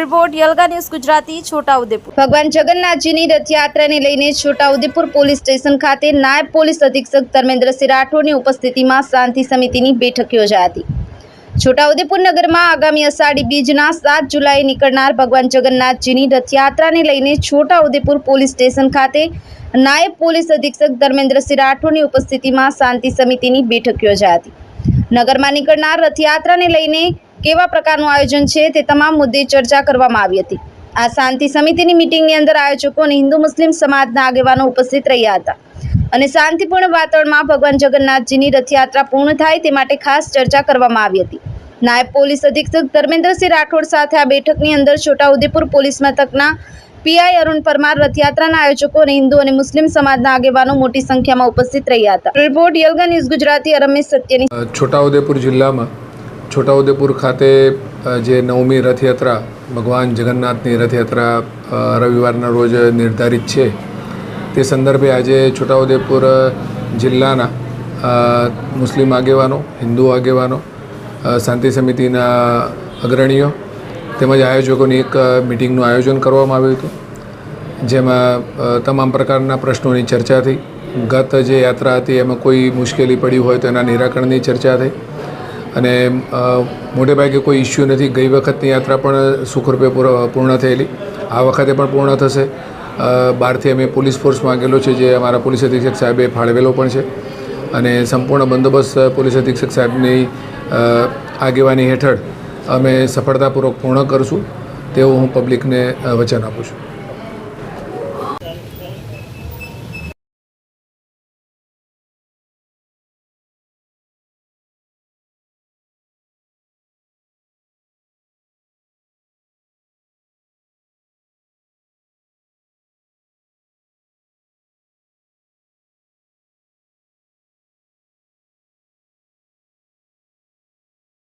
Report યલગા news Gujarati, Chhota Udepur. ભગવાન જગન્નાથજીની રથયાત્રાને લઈને છોટાઉદેપુર પોલીસ સ્ટેશન ખાતે નાયબ પોલીસ અધિક્ષક ધર્મેન્દ્રસિંહ રાઠોડની ઉપસ્થિતિમાં શાંતિ સમિતિની બેઠક યોજાઈ હતી. છોટાઉદેપુર નગરમાં આગામી અષાઢી બીજના સાત જુલાઈએ નીકળનાર ભગવાન જગન્નાથજીની રથયાત્રાને લઈને છોટાઉદેપુર પોલીસ સ્ટેશન ખાતે નાયબ પોલીસ અધિક્ષક ધર્મેન્દ્રસિંહ રાઠોડની ઉપસ્થિતિમાં શાંતિ સમિતિની બેઠક યોજાઈ હતી. નગરમાં નીકળનાર રથયાત્રાને લઈને કેવા પ્રકારનું આયોજન છે તે તમામ મુદ્દે ચર્ચા કરવામાં આવી હતી. આ શાંતિ સમિતિની મિટિંગની અંદર આયોજકો અને હિન્દુ મુસ્લિમ સમાજના આગેવાનો ઉપસ્થિત રહ્યા હતા. અને શાંતિપૂર્ણ વાતાવરણમાં ભગવાન જગન્નાથજીની રથયાત્રા પૂર્ણ થાય તે માટે ખાસ ચર્ચા કરવામાં આવી હતી. નાયબ પોલીસ અધિક્ષક ધર્મેન્દ્રસિંહ રાઠોડ સાથે આ બેઠકની અંદર છોટાઉદેપુર પોલીસ મથકના પીઆઈ અરુણ પરમાર રથયાત્રાના આયોજકો અને હિન્દુ અને મુસ્લિમ સમાજના આગેવાનો મોટી સંખ્યામાં ઉપસ્થિત રહ્યા હતા. રિપોર્ટ યલગા ન્યૂઝ ગુજરાતી રમેશ સત્યની છોટાઉદેપુર જિલ્લામાં છોટાઉદેપુર ખાતે જે નવમી રથયાત્રા, ભગવાન જગન્નાથની રથયાત્રા રવિવારના રોજ નિર્ધારિત છે, તે સંદર્ભે આજે છોટાઉદેપુર જિલ્લાના મુસ્લિમ આગેવાનો, હિન્દુ આગેવાનો શાંતિ સમિતિના અગ્રણીઓ તેમજ આયોજકોની એક મિટિંગનું આયોજન કરવામાં આવ્યું હતું, જેમાં તમામ પ્રકારના પ્રશ્નોની ચર્ચા થઈ. ગત જે યાત્રા હતી એમાં કોઈ મુશ્કેલી પડી હોય તો એના નિરાકરણની ચર્ચા થઈ. અને મોટે ભાગે કોઈ ઇસ્યુ નથી. ગઈ વખતની યાત્રા પણ સુખરૂપે પૂર- પૂર્ણ થયેલી. આ વખતે પણ પૂર્ણ થશે. બહારથી અમે પોલીસ ફોર્સ માંગેલો છે જે અમારા પોલીસ અધિક્ષક સાહેબે ફાળવેલો પણ છે. અને સંપૂર્ણ બંદોબસ્ત પોલીસ અધિક્ષક સાહેબની આગેવાની હેઠળ અમે સફળતાપૂર્વક પૂર્ણ કરશું. તેવું હું પબ્લિકને વચન આપું છું.